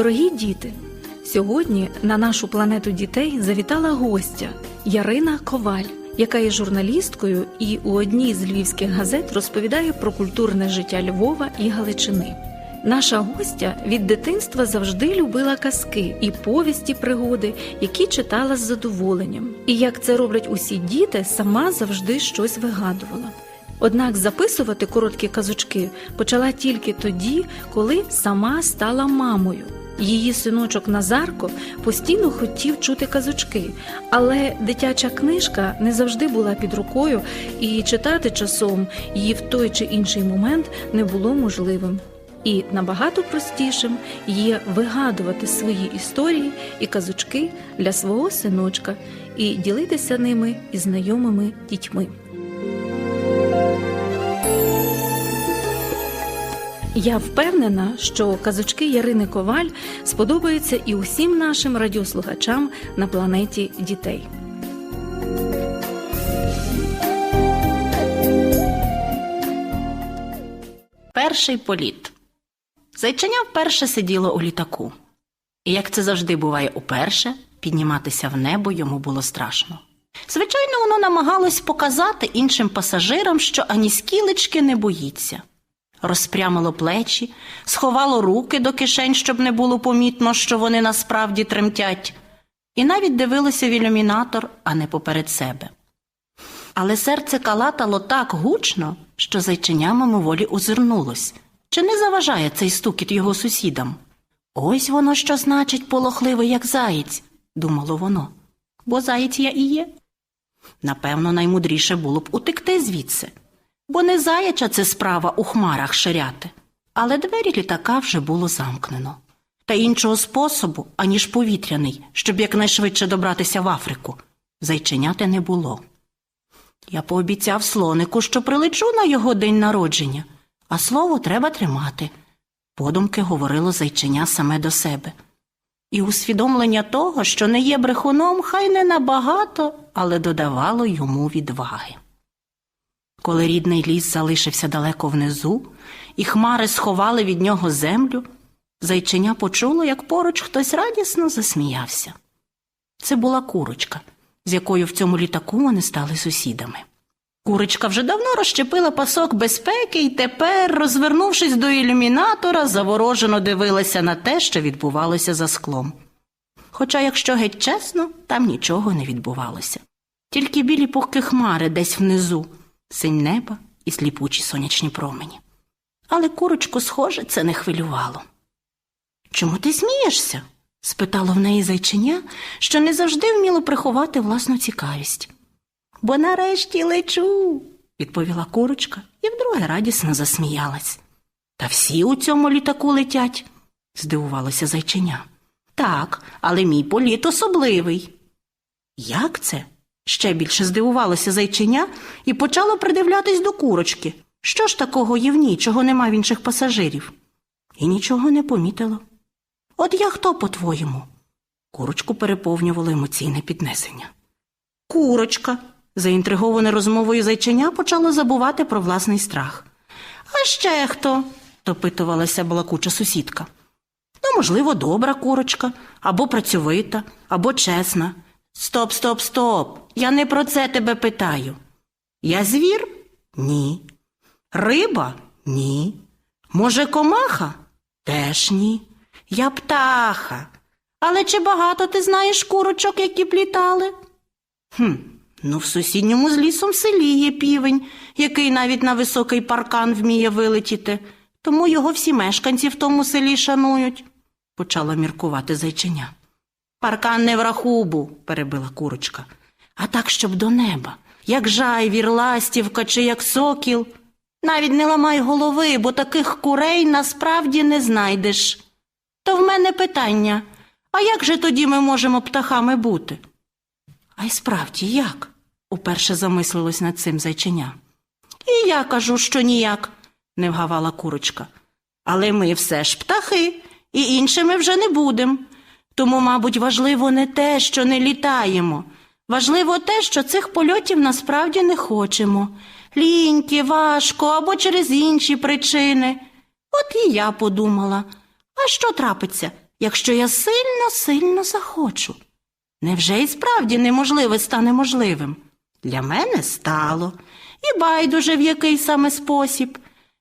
Дорогі діти, сьогодні на нашу планету дітей завітала гостя Ярина Коваль, яка є журналісткою і у одній з львівських газет розповідає про культурне життя Львова і Галичини. Наша гостя від дитинства завжди любила казки і повісті пригоди, які читала з задоволенням. І як це роблять усі діти, сама завжди щось вигадувала. Однак записувати короткі казочки почала тільки тоді, коли сама стала мамою. Її синочок Назарко постійно хотів чути казочки, але дитяча книжка не завжди була під рукою, і читати часом її в той чи інший момент не було можливим. І набагато простішим є вигадувати свої історії і казочки для свого синочка і ділитися ними із знайомими дітьми. Я впевнена, що казочки Ярини Коваль сподобаються і усім нашим радіослухачам на планеті дітей. Перший політ. Зайченя вперше сиділо у літаку. І як це завжди буває уперше, підніматися в небо йому було страшно. Звичайно, воно намагалось показати іншим пасажирам, що ані скілечки не боїться. Розпрямило плечі, сховало руки до кишень, щоб не було помітно, що вони насправді тремтять, і навіть дивилося в ілюмінатор, а не поперед себе. Але серце калатало так гучно, що зайченя мимоволі озирнулось. Чи не заважає цей стукіт його сусідам? Ось воно що значить полохливий, як заєць, думало воно. Бо заєць я і є. Напевно, наймудріше було б утекти звідси, бо не заяча це справа у хмарах ширяти. Але двері літака вже було замкнено. Та іншого способу, аніж повітряний, щоб якнайшвидше добратися в Африку, зайченяти не було. Я пообіцяв слонику, що прилечу на його день народження, а слово треба тримати. Подумки говорило зайченя саме до себе. І усвідомлення того, що не є брехуном, хай не набагато, але додавало йому відваги. Коли рідний ліс залишився далеко внизу, і хмари сховали від нього землю, зайченя почуло, як поруч хтось радісно засміявся. Це була курочка, з якою в цьому літаку вони стали сусідами. Курочка вже давно розщепила пасок безпеки і тепер, розвернувшись до ілюмінатора, заворожено дивилася на те, що відбувалося за склом. Хоча, якщо геть чесно, там нічого не відбувалося. Тільки білі пухки хмари десь внизу, синь неба і сліпучі сонячні промені. Але курочку, схоже, це не хвилювало. Чому ти смієшся? спитало в неї зайчиня, що не завжди вміло приховати власну цікавість. Бо нарешті лечу, відповіла курочка і вдруге радісно засміялась. Та всі у цьому літаку летять, здивувалося зайчиня. Так, але мій політ особливий. Як це? Ще більше здивувалося зайчиня і почало придивлятись до курочки. Що ж такого є в ній, чого нема в інших пасажирів? І нічого не помітило. От я хто, по-твоєму? Курочку переповнювало емоційне піднесення. Курочка, заінтриговане розмовою зайчиня почало забувати про власний страх. А ще хто? допитувалася балакуча сусідка. Ну, можливо, добра курочка, або працьовита, або чесна. Стоп, стоп, стоп. Я не про це тебе питаю. Я звір? Ні. Риба? Ні. Може, комаха? Теж ні. Я птаха. Але чи багато ти знаєш курочок, які плітали? Хм, ну в сусідньому з лісом селі є півень, який навіть на високий паркан вміє вилетіти, тому його всі мешканці в тому селі шанують, почала міркувати зайчиня. Паркан не в рахубу, перебила курочка, а так, щоб до неба, як жайвір, ластівка чи як сокіл. Навіть не ламай голови, бо таких курей насправді не знайдеш. То в мене питання а як же тоді ми можемо птахами бути? А й справді як? уперше замислилось над цим зайчиня. І я кажу, що ніяк, не вгавала курочка. Але ми все ж птахи, і іншими вже не будемо. Тому, мабуть, важливо не те, що не літаємо. Важливо те, що цих польотів насправді не хочемо. Ліньки, важко або через інші причини. От і я подумала, а що трапиться, якщо я сильно, сильно захочу. Невже і справді неможливе стане можливим? Для мене стало, і байдуже в який саме спосіб.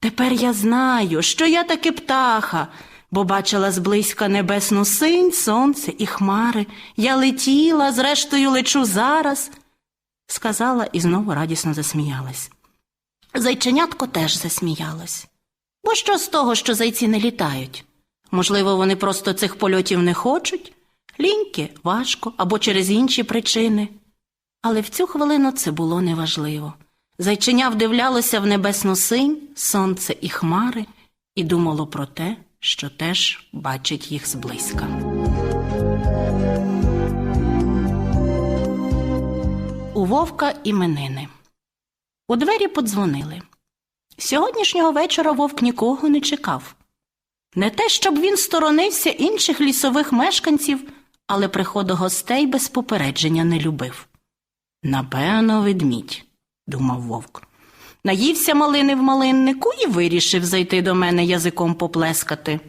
Тепер я знаю, що я таки птаха, бо бачила зблизька небесну синь, сонце і хмари. Я летіла, зрештою лечу зараз, сказала і знову радісно засміялась. Зайченятко теж засміялось. Бо що з того, що зайці не літають? Можливо, вони просто цих польотів не хочуть? Ліньки важко або через інші причини. Але в цю хвилину це було неважливо. Зайченя вдивлялося в небесну синь, сонце і хмари і думало про те, що теж бачить їх зблизька. У вовка іменини. У двері подзвонили. Сьогоднішнього вечора вовк нікого не чекав. Не те, щоб він сторонився інших лісових мешканців, але приходу гостей без попередження не любив. Напевно, ведмідь, думав вовк. Наївся малини в малиннику і вирішив зайти до мене язиком поплескати.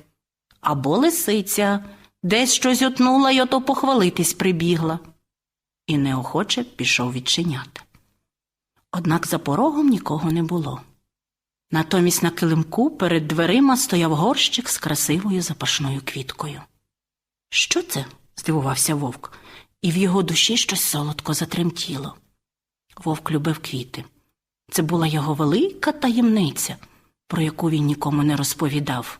Або лисиця десь щось отнула й ото похвалитись прибігла. І неохоче пішов відчиняти. Однак за порогом нікого не було. Натомість на килимку перед дверима стояв горщик з красивою запашною квіткою. Що це? здивувався вовк, і в його душі щось солодко затремтіло. Вовк любив квіти. Це була його велика таємниця, про яку він нікому не розповідав.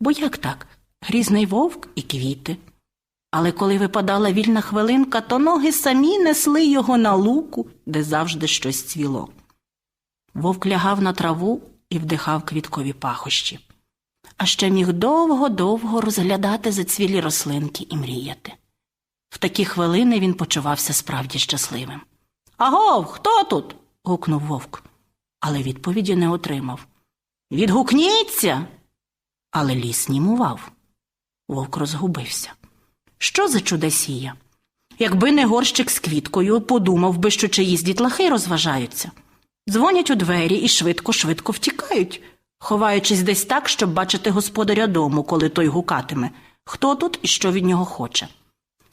Бо як так? Грізний вовк і квіти. Але коли випадала вільна хвилинка, то ноги самі несли його на луку, де завжди щось цвіло. Вовк лягав на траву і вдихав квіткові пахощі, а ще міг довго-довго розглядати зацвілі рослинки і мріяти. В такі хвилини він почувався справді щасливим. Агов, хто тут? Гукнув вовк, але відповіді не отримав. Відгукніться. Але ліс німував. Вовк розгубився. Що за чудесія? Якби не горщик з квіткою, подумав би, що чиїсь дітлахи розважаються. Дзвонять у двері і швидко-швидко втікають, ховаючись десь так, щоб бачити господаря дому, коли той гукатиме, хто тут і що від нього хоче.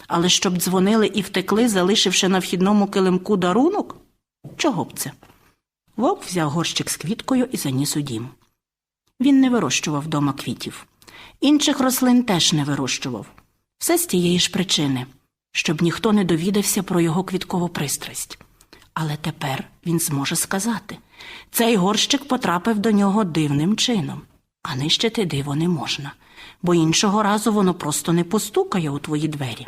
Але щоб дзвонили і втекли, залишивши на вхідному килимку дарунок? Чого б це? Вовк взяв горщик з квіткою і заніс у дім. Він не вирощував вдома квітів. Інших рослин теж не вирощував. Все з тієї ж причини, щоб ніхто не довідався про його квіткову пристрасть. Але тепер він зможе сказати цей горщик потрапив до нього дивним чином, а нищити диво не можна, бо іншого разу воно просто не постукає у твої двері.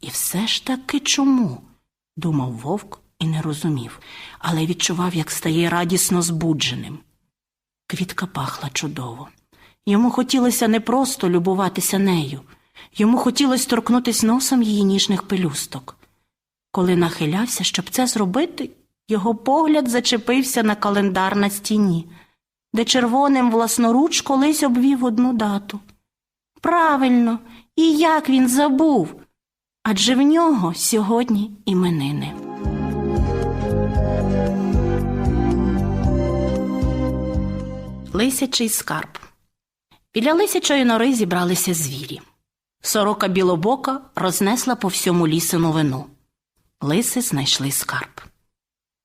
І все ж таки чому? думав вовк і не розумів, але відчував, як стає радісно збудженим. Квітка пахла чудово. Йому хотілося не просто любуватися нею, йому хотілося торкнутися носом її ніжних пелюсток. Коли нахилявся, щоб це зробити, його погляд зачепився на календар на стіні, де червоним власноруч колись обвів одну дату. Правильно, і як він забув? Адже в нього сьогодні іменини. Лисячий скарб. Біля лисячої нори зібралися звірі. Сорока білобока рознесла по всьому лісу новину. Лиси знайшли скарб.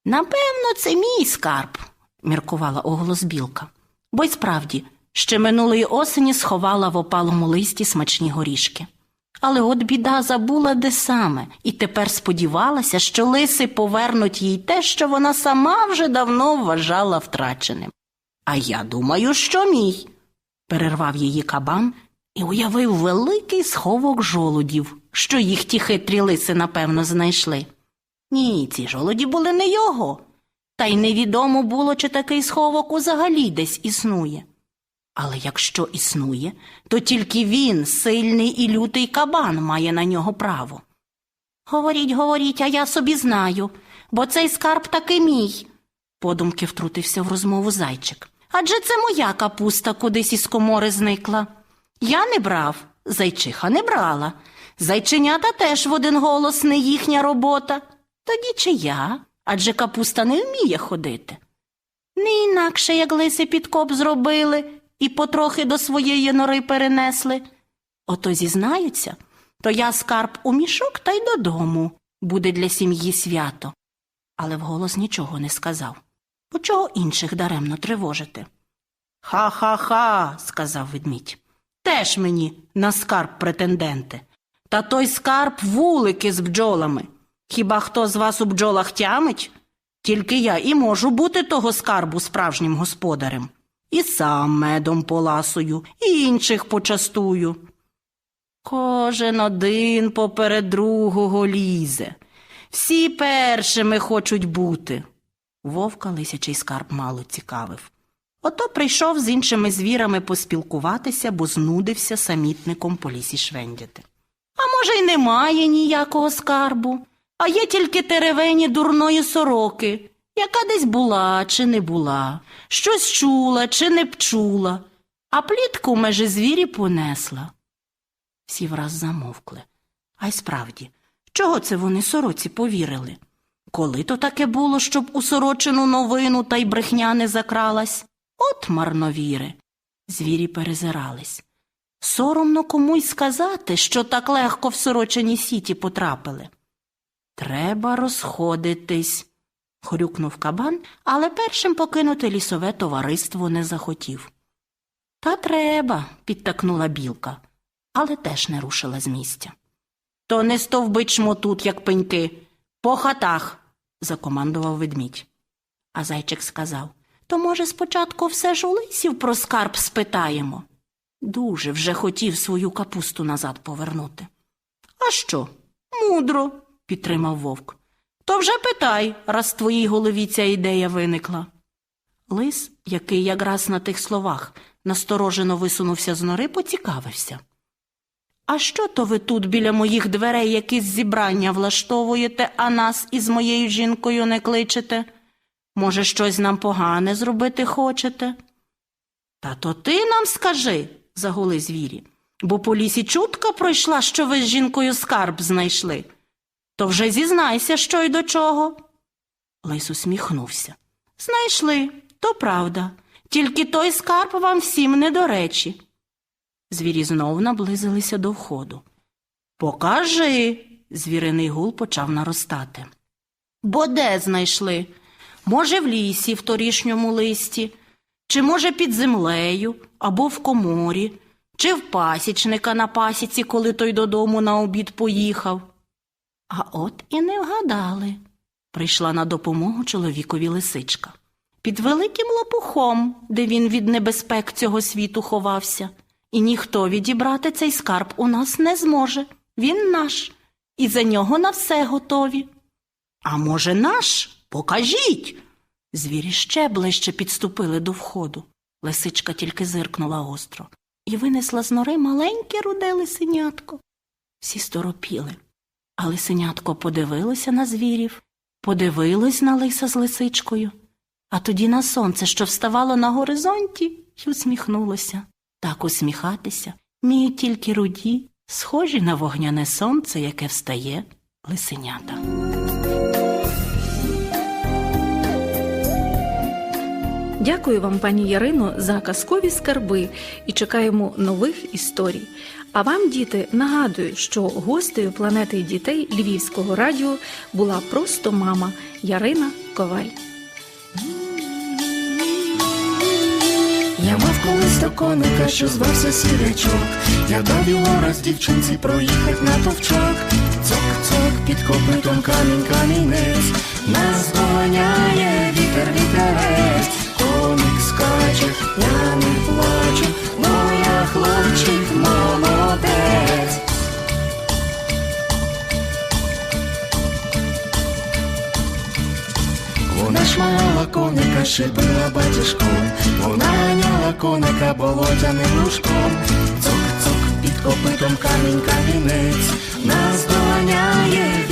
Напевно, це мій скарб, міркувала оголос білка. Бо й справді, ще минулої осені сховала в опалому листі смачні горішки. Але от біда забула де саме, і тепер сподівалася, що лиси повернуть їй те, що вона сама вже давно вважала втраченим. А я думаю, що мій, перервав її кабан і уявив великий сховок жолудів, що їх ті хитрі лиси, напевно, знайшли. Ні, ці жолоді були не його, та й невідомо було, чи такий сховок узагалі десь існує. Але якщо існує, то тільки він, сильний і лютий кабан, має на нього право. Говоріть, говоріть, а я собі знаю, бо цей скарб таки мій, подумки втрутився в розмову зайчик. Адже це моя капуста кудись із комори зникла. Я не брав, зайчиха не брала. Зайченята теж в один голос не їхня робота. Тоді чи я? Адже капуста не вміє ходити. Не інакше, як лиси підкоп зробили і потрохи до своєї нори перенесли. Ото зізнаються, то я скарб у мішок та й додому. Буде для сім'ї свято. Але вголос нічого не сказав. Бо чого інших даремно тривожити? Ха-ха-ха, сказав ведмідь. Теж мені на скарб претенденти. Та той скарб вулики з бджолами. Хіба хто з вас у бджолах тямить? Тільки я і можу бути того скарбу справжнім господарем. І сам медом поласую, і інших почастую. Кожен один поперед другого лізе. Всі першими хочуть бути. Вовка лисячий скарб мало цікавив. Ото прийшов з іншими звірами поспілкуватися, бо знудився самітником по лісі швендяти. А може, й немає ніякого скарбу, а є тільки теревені дурної сороки, яка десь була чи не була, щось чула чи не б чула, а плітку межі звірі понесла. Всі враз замовкли. А й справді, чого це вони сороці повірили? Коли то таке було, щоб у сорочину новину та й брехня не закралась? От марновіри. Звірі перезирались. Соромно комусь сказати, що так легко в сорочині сіті потрапили. Треба розходитись, хрюкнув кабан, але першим покинути лісове товариство не захотів. Та треба, підтакнула білка, але теж не рушила з місця. То не стовбичмо тут, як пеньки, по хатах, закомандував ведмідь. А зайчик сказав то, може, спочатку все ж у лисів про скарб спитаємо. Дуже вже хотів свою капусту назад повернути. А що? Мудро, підтримав вовк. То вже питай, раз в твоїй голові ця ідея виникла. Лис, який якраз на тих словах насторожено висунувся з нори, поцікавився. А що то ви тут біля моїх дверей якісь зібрання влаштовуєте, а нас із моєю жінкою не кличете? Може, щось нам погане зробити хочете? Та то ти нам скажи, загули звірі, бо по лісі чутка пройшла, що ви з жінкою скарб знайшли. То вже зізнайся, що й до чого. Лис усміхнувся. Знайшли, то правда, тільки той скарб вам всім не до речі. Звірі знов наблизилися до входу. Покажи. Звіриний гул почав наростати. Бо де знайшли? Може, в лісі, в торішньому листі, чи, може, під землею, або в коморі, чи в пасічника на пасіці, коли той додому на обід поїхав. А от і не вгадали. Прийшла на допомогу чоловікові лисичка. Під великим лопухом, де він від небезпек цього світу ховався, і ніхто відібрати цей скарб у нас не зможе. Він наш, і за нього на все готові. А може, наш? Покажіть. Звірі ще ближче підступили до входу. Лисичка тільки зиркнула остро і винесла з нори маленьке руде лисенятко. Всі сторопіли. А лисенятко подивилося на звірів, подивилось на лиса з лисичкою, а тоді на сонце, що вставало на горизонті, й усміхнулося. Так усміхатися вміють тільки руді, схожі на вогняне сонце, яке встає лисенята. Дякую вам, пані Ярино, за казкові скарби і чекаємо нових історій. А вам, діти, нагадую, що гостею планети дітей Львівського радіо була просто мама Ярина Коваль. Колись до коника, що звався сірячок. Я дав його раз дівчинці проїхать на товчок. Цок-цок під копитом камінь камінець. Нас доганяє вітер вітерець. Коник скаче, я не плачу, бо я хлопчик молодець. Вона ж мала коника, шипила батюшком, вона ганяла коника болотяним лужком. Цок-цок під копитом камінь камінець, нас доганяє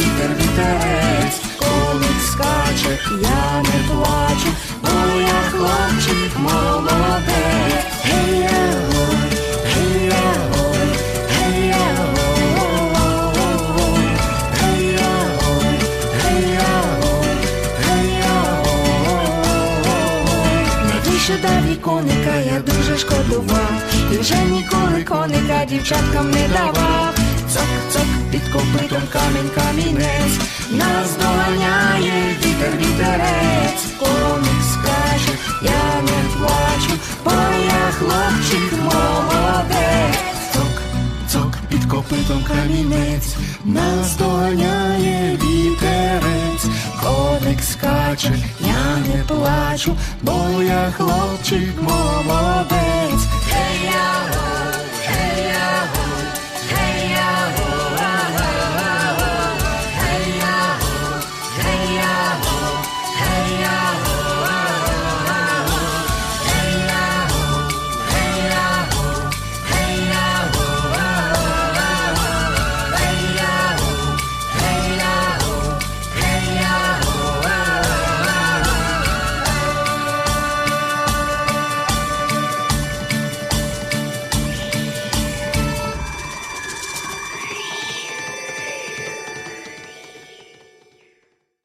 шкодував, і вже ніколи коника дівчаткам не давав. Цок, цок, під копитом камінь камінець, нас доганяє вітер вітерець, коник скаже, я не плачу, бо я хлопчик молодець. Цок, цок, під копитом камінець, нас доганяє вітерець, коник скаче, я не плачу, бо я хлопчик молодець.